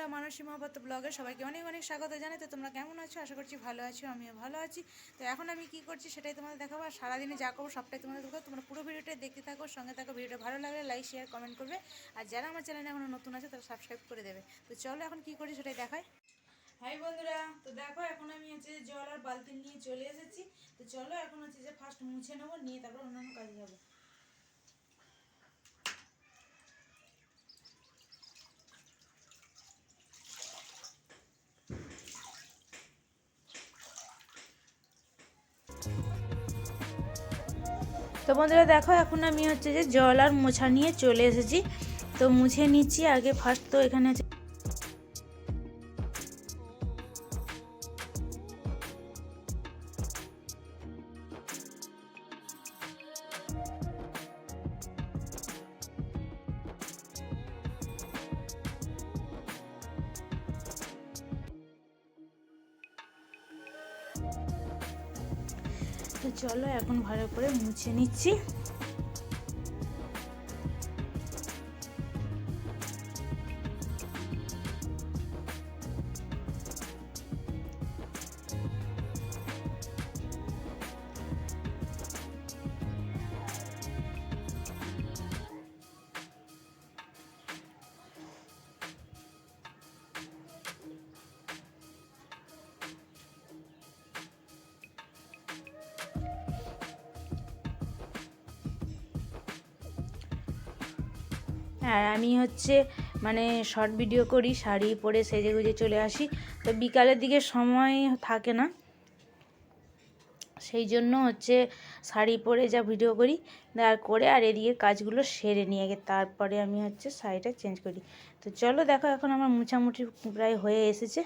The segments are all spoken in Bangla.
বন্ধুরা মানসী মহাপাত্র ব্লগে সবাইকে অনেক অনেক স্বাগত জানাই তো তোমরা কেমন আছো? আশা করছি ভালো আছো, আমিও ভালো আছি। তো এখন আমি কি করছি সেটাই তোমাদের দেখাবো। আর সারাদিনে যা করব সবটাই তোমাদের দেখাবো। তোমরা পুরো ভিডিওটা দেখতে থাকো, সঙ্গে থাকো। ভিডিওটা ভালো লাগলে লাইক শেয়ার কমেন্ট করবে। আর যারা আমার চ্যানেলে এখনও নতুন আছে, তারা সাবস্ক্রাইব করে দেবে। তো চলো এখন কি করছি সেটাই দেখাই। হাই বন্ধুরা, তো দেখো এখন আমি হচ্ছে জল আর বালতি নিয়ে চলে এসেছি। তো চলো এখন হচ্ছে যে ফার্স্ট মুছে নেব, নিয়ে তারপর অন্যান্য কাজে যাব। তো বন্ধুরা দেখো, এখন আমি হচ্ছে যে জল আর মোছা নিয়ে চলে এসেছি। তো মুছে নিচ্ছি আগে ফার্স্ট তো এখানে তো চলো এখন ভালো করে মুছে নিচ্ছি। আর আমি হচ্ছে মানে শর্ট ভিডিও করি, শাড়ি পরে সেজে গুজে চলে আসি। তো বিকালের দিকে সময় থাকে না। সেই জন্য হচ্ছে শাড়ি পরে যা ভিডিও করি আর করে আর এদিকে কাজগুলো সেরে নিয়ে গে তারপরে আমি হচ্ছে শাড়িটা চেঞ্জ করি। তো চলো দেখো, এখন আমার মুছামুছি প্রায় হয়ে এসেছে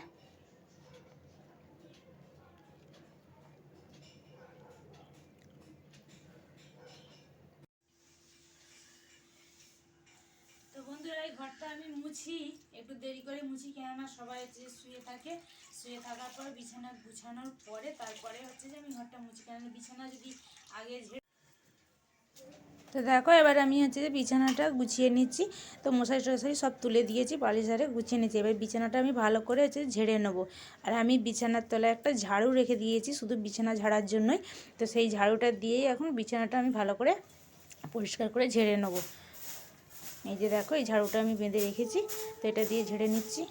তো বন্ধুরা এই ঘরটা আমি মুছি, একটু দেরি করে মুছি, কেননা সবাই যে শুয়ে থাকে। শুয়ে থাকার পর বিছানা গুছানোর পরে তারপরে হচ্ছে যে আমি ঘরটা মুছি, কেননা বিছানা যদি আগে তো দেখো, এবার আমি হচ্ছে যে বিছানাটা গুছিয়ে নিচ্ছি। তো মশারি টশারি সব তুলে দিয়েছি পালিশারে গুছিয়ে নিচ্ছি। এবার বিছানাটা আমি ভালো করে হচ্ছে ঝেড়ে নেব। আর আমি বিছানার তলায় একটা ঝাড়ু রেখে দিয়েছি, শুধু বিছানা ঝাড়ার জন্যই। তো সেই ঝাড়ুটা দিয়েই এখন বিছানাটা আমি ভালো করে পরিষ্কার করে ঝেড়ে নেব। এই যে দেখো এই ঝাড়ুটা আমি বেঁধে রেখেছি তো এটা দিয়ে ঝেড়ে নিচ্ছি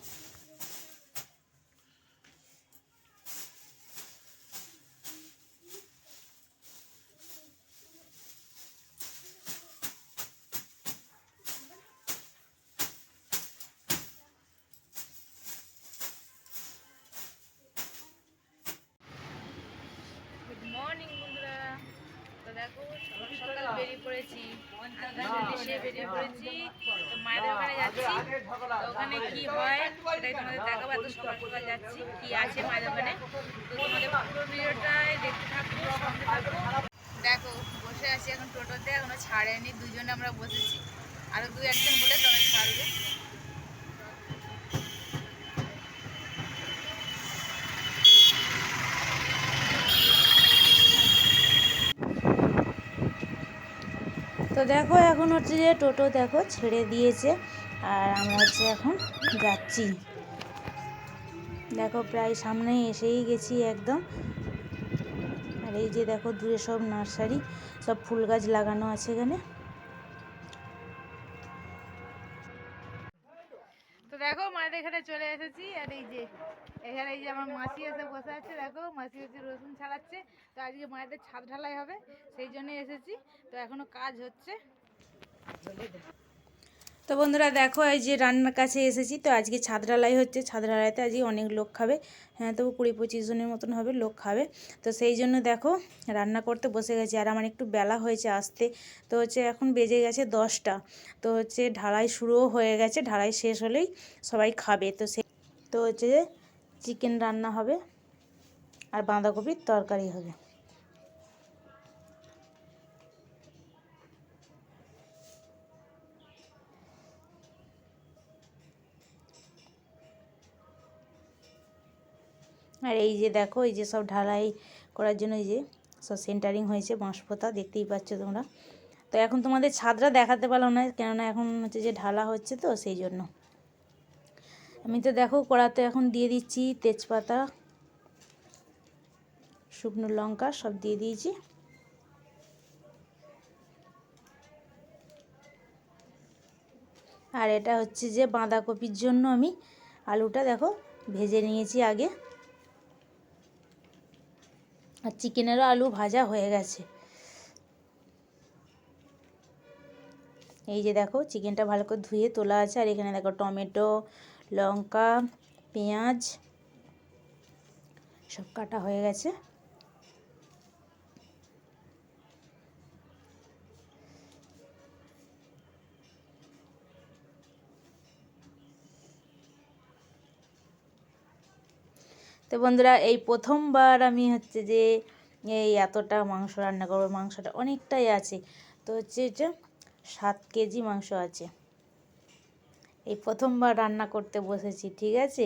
গুড মর্নিং বন্ধুরা তো দেখো সকাল সকাল বেরিয়ে পড়েছি দেশে বেরিয়ে পড়েছি, তো মায়ের ওখানে যাচ্ছি। তো ওখানে কি হয়, সেটাই তোমাদের দেখাবো, এত সকাল সকাল যাচ্ছি, কি আছে মায়ের ওখানে। তো তোমাদের পুরো ভিডিওটাই দেখতে থাকব দেখো, বসে আছি এখন টোটোতে, এখনও ছাড়েনি, দুজনে আমরা বসেছি। আরও দু একজন বলে তবে দেখো, এখন হচ্ছে যে টোটো দেখো ছেড়ে দিয়েছে, আর আমরা হচ্ছে এখন যাচ্ছি। দেখো, প্রায় সামনে এসেই গেছি একদম। আর এই যে দেখো, দূরে সব নার্সারি, সব ফুল গাছ লাগানো আছে এখানে। দেখো, মায়ের এখানে চলে এসেছি। আর এই যে, এখানে এই যে আমার মাসি এসে বসে আছে, দেখো, মাসি হচ্ছে রসুন ছাড়াচ্ছে। তো আজকে মায়েদের ছাদ ঢালাই হবে, সেই জন্য এসেছি। তো এখনও কাজ হচ্ছে। তো বন্ধুরা দেখো, এই যে রান্নার কাছে এসেছি। তো আজকে ছাদ ঢালাই হচ্ছে। ছাদ ঢালাইতে আজকে অনেক লোক খাবে। হ্যাঁ তবু কুড়ি পঁচিশ জনের মতন হবে লোক খাবে। তো সেই জন্য দেখো, রান্না করতে বসে গেছি। আর আমার একটু বেলা হয়েছে আসতে। তো হচ্ছে এখন বেজে গেছে দশটা। তো হচ্ছে ঢালাই শুরুও হয়ে গেছে। ঢালাই শেষ হলেই সবাই খাবে। তো সে তো হচ্ছে চিকেন রান্না হবে। আর বাঁধাকপির তরকারি হবে। আর এই যে দেখো, এই যে সব ঢালাই করার জন্য এই যে সব সেন্টারিং হয়েছে বাঁশপোতা, দেখতেই পাচ্ছ তোমরা। তো এখন তোমাদের ছাদটা দেখাতে পারলাম না, কেননা এখন হচ্ছে যে ঢালা হচ্ছে তো, সেই জন্য। আমি তো দেখো, কড়াতে এখন দিয়ে দিচ্ছি তেজপাতা, শুকনো লঙ্কা, সব দিয়ে দিয়েছি। আর এটা হচ্ছে যে বাঁধাকপির জন্য আমি আলুটা দেখো, ভেজে নিয়েছি আগে। আর চিকেনেরও আলু ভাজা হয়ে গেছে। এই যে দেখো, চিকেনটা ভালো করে ধুয়ে তোলা আছে। আর এখানে দেখো টমেটো, লঙ্কা, পেঁয়াজ, সব কাটা হয়ে গেছে। তো বন্ধুরা, এই প্রথমবার আমি হচ্ছে যে এই এতটা মাংস রান্না করব। মাংসটা অনেকটাই আছে। তো হচ্ছে এটা সাত কেজি মাংস আছে। এই প্রথমবার রান্না করতে বসেছি, ঠিক আছে?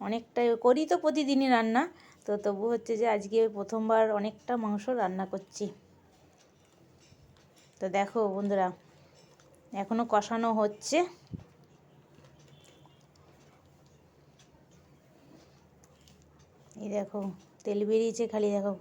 অনেকটাই করি তো প্রতিদিনই রান্না। তো তবু হচ্ছে যে আজকে প্রথমবার অনেকটা মাংস রান্না করছি। তো দেখো বন্ধুরা এখনও কষানো হচ্ছে। এই দেখো তেল বেরিয়েছে খালি দেখো।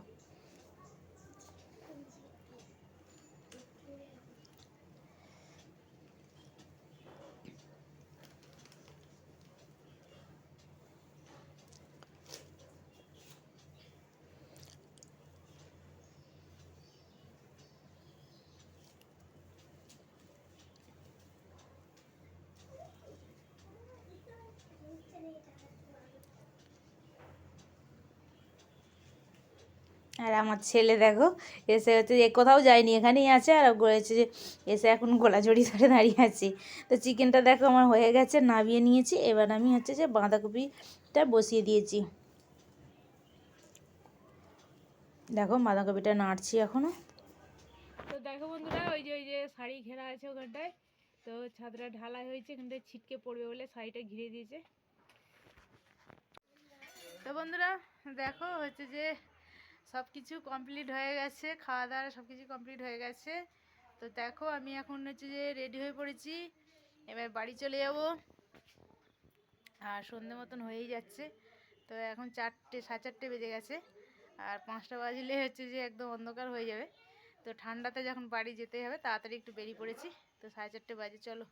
আর আমার ছেলে দেখো, এসে হচ্ছে যে কোথাও যায়নি, এখানেই আছে আর হচ্ছে যে এসে এখন গোলাজড়ি ধরে দাঁড়িয়ে আছে। তো চিকেনটা দেখো আমার হয়ে গেছে, নামিয়ে নিয়েছি, এবার আমি হচ্ছে যে বাঁধাকপিটা বসিয়ে দিয়েছি। দেখো বাঁধাকপিটা নাড়ছি এখনও তো দেখো বন্ধুরা, ওই যে ওই যে শাড়ি ঘেরা আছে ওখানটায়, তো ছাদটা ঢালাই হয়েছে এখানটায় ছিটকে পড়বে বলে শাড়িটা ঘিরে দিয়েছে। তো বন্ধুরা, দেখো হচ্ছে যে সব কিছু কমপ্লিট হয়ে গেছে খাওয়া দাওয়া সব কিছু কমপ্লিট হয়ে গেছে। তো দেখো, আমি এখন হচ্ছে যে রেডি হয়ে পড়েছি। এবার বাড়ি চলে যাব। আর সন্ধে মতন হয়েই যাচ্ছে। তো এখন চারটে, সাড়ে চারটে বেজে গেছে। আর পাঁচটা বাজলে হচ্ছে যে একদম অন্ধকার হয়ে যাবে। তো ঠান্ডাতে যখন বাড়ি যেতে হবে, তাড়াতাড়ি একটু বেরিয়ে পড়েছি। তো সাড়ে চারটে বাজে, চলো।